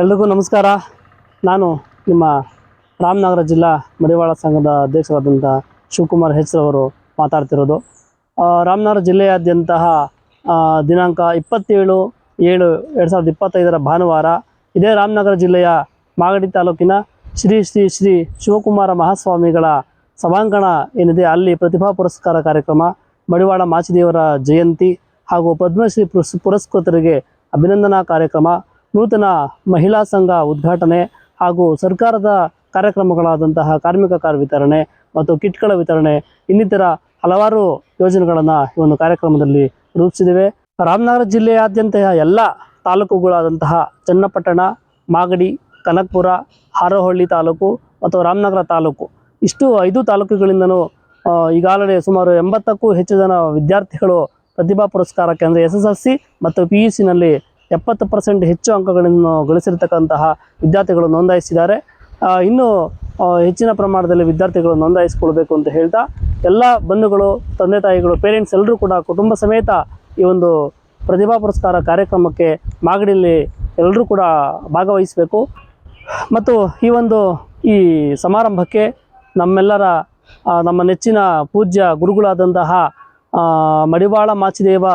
ಎಲ್ರಿಗೂ ನಮಸ್ಕಾರ. ನಾನು ನಿಮ್ಮ ರಾಮನಗರ ಜಿಲ್ಲಾ ಮಡಿವಾಳ ಸಂಘದ ಅಧ್ಯಕ್ಷರಾದಂಥ ಶಿವಕುಮಾರ್ ಹೆಚ್ರವರು ಮಾತಾಡ್ತಿರೋದು. ರಾಮನಗರ ಜಿಲ್ಲೆಯಾದ್ಯಂತಹ ದಿನಾಂಕ ಇಪ್ಪತ್ತೇಳು ಏಳು ಎರಡು ಸಾವಿರದ ಇಪ್ಪತ್ತೈದರ ಭಾನುವಾರ ಇದೇ ರಾಮನಗರ ಜಿಲ್ಲೆಯ ಮಾಗಡಿ ತಾಲೂಕಿನ ಶ್ರೀ ಶ್ರೀ ಶ್ರೀ ಶಿವಕುಮಾರ ಮಹಾಸ್ವಾಮಿಗಳ ಸಭಾಂಗಣ ಏನಿದೆ, ಅಲ್ಲಿ ಪ್ರತಿಭಾ ಪುರಸ್ಕಾರ ಕಾರ್ಯಕ್ರಮ, ಮಡಿವಾಳ ಮಾಚಿದೇವರ ಜಯಂತಿ ಹಾಗೂ ಪದ್ಮಶ್ರೀ ಪುರಸ್, ಪುರಸ್ಕೃತರಿಗೆ ಅಭಿನಂದನಾ ಕಾರ್ಯಕ್ರಮ ನೂತನ ಮಹಿಳಾ ಸಂಘ ಉದ್ಘಾಟನೆ ಹಾಗೂ ಸರ್ಕಾರದ ಕಾರ್ಯಕ್ರಮಗಳಾದಂತಹ ಕಾರ್ಮಿಕ ಕಾರ್ ವಿತರಣೆ ಮತ್ತು ಕಿಟ್ಗಳ ವಿತರಣೆ, ಇನ್ನಿತರ ಹಲವಾರು ಯೋಜನೆಗಳನ್ನು ಈ ಒಂದು ಕಾರ್ಯಕ್ರಮದಲ್ಲಿ ರೂಪಿಸಿದ್ದೇವೆ. ರಾಮನಗರ ಜಿಲ್ಲೆಯಾದ್ಯಂತ ಎಲ್ಲ ತಾಲೂಕುಗಳಾದಂತಹ ಚನ್ನಪಟ್ಟಣ, ಮಾಗಡಿ, ಕನಕ್ಪುರ, ಹಾರೋಹಳ್ಳಿ ತಾಲೂಕು ಮತ್ತು ರಾಮನಗರ ತಾಲೂಕು. ಇಷ್ಟು ಐದು ತಾಲೂಕುಗಳಿಂದಲೂ ಈಗಾಗಲೇ ಸುಮಾರು ಎಂಬತ್ತಕ್ಕೂ ಹೆಚ್ಚು ಜನ ವಿದ್ಯಾರ್ಥಿಗಳು ಪ್ರತಿಭಾ ಪುರಸ್ಕಾರಕ್ಕೆ ಅಂದರೆ ಎಸ್ ಎಸ್ ಎಲ್ ಸಿ ಮತ್ತು ಪಿ ಯು ಸಿನಲ್ಲಿ ಎಪ್ಪತ್ತು ಪರ್ಸೆಂಟ್ ಹೆಚ್ಚು ಅಂಕಗಳನ್ನು ಗಳಿಸಿರ್ತಕ್ಕಂತಹ ವಿದ್ಯಾರ್ಥಿಗಳು ನೋಂದಾಯಿಸಿದ್ದಾರೆ. ಇನ್ನೂ ಹೆಚ್ಚಿನ ಪ್ರಮಾಣದಲ್ಲಿ ವಿದ್ಯಾರ್ಥಿಗಳು ನೋಂದಾಯಿಸಿಕೊಳ್ಬೇಕು ಅಂತ ಹೇಳ್ತಾ, ಎಲ್ಲ ಬಂಧುಗಳು, ತಂದೆ ತಾಯಿಗಳು, ಪೇರೆಂಟ್ಸ್ ಎಲ್ಲರೂ ಕೂಡ ಕುಟುಂಬ ಸಮೇತ ಈ ಒಂದು ಪ್ರತಿಭಾ ಪುರಸ್ಕಾರ ಕಾರ್ಯಕ್ರಮಕ್ಕೆ ಮಾಗಡಿಯಲ್ಲಿ ಎಲ್ಲರೂ ಕೂಡ ಭಾಗವಹಿಸಬೇಕು. ಮತ್ತು ಈ ಒಂದು, ಈ ಸಮಾರಂಭಕ್ಕೆ ನಮ್ಮೆಲ್ಲರ ನಮ್ಮ ನೆಚ್ಚಿನ ಪೂಜ್ಯ ಗುರುಗಳಾದಂತಹ ಮಡಿವಾಳ ಮಾಚಿದೇವ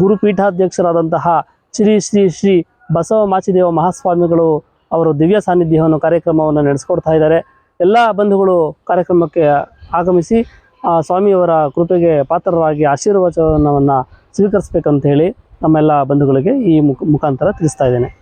ಗುರುಪೀಠಾಧ್ಯಕ್ಷರಾದಂತಹ ಶ್ರೀ ಶ್ರೀ ಶ್ರೀ ಬಸವ ಮಾಚಿದೇವ ಮಹಾಸ್ವಾಮಿಗಳು ಅವರು ದಿವ್ಯ ಸಾನ್ನಿಧ್ಯವನ್ನು ಕಾರ್ಯಕ್ರಮವನ್ನು ನಡೆಸ್ಕೊಡ್ತಾ ಇದ್ದಾರೆ. ಎಲ್ಲ ಬಂಧುಗಳು ಕಾರ್ಯಕ್ರಮಕ್ಕೆ ಆಗಮಿಸಿ, ಆ, ಸ್ವಾಮಿಯವರ ಕೃಪೆಗೆ ಪಾತ್ರರಾಗಿ ಆಶೀರ್ವಚನವನ್ನು ಸ್ವೀಕರಿಸಬೇಕಂತ ಹೇಳಿ ನಮ್ಮೆಲ್ಲ ಬಂಧುಗಳಿಗೆ ಈ ಮುಖ, ಮುಖಾಂತರ ತಿಳಿಸ್ತಾ ಇದ್ದೇನೆ.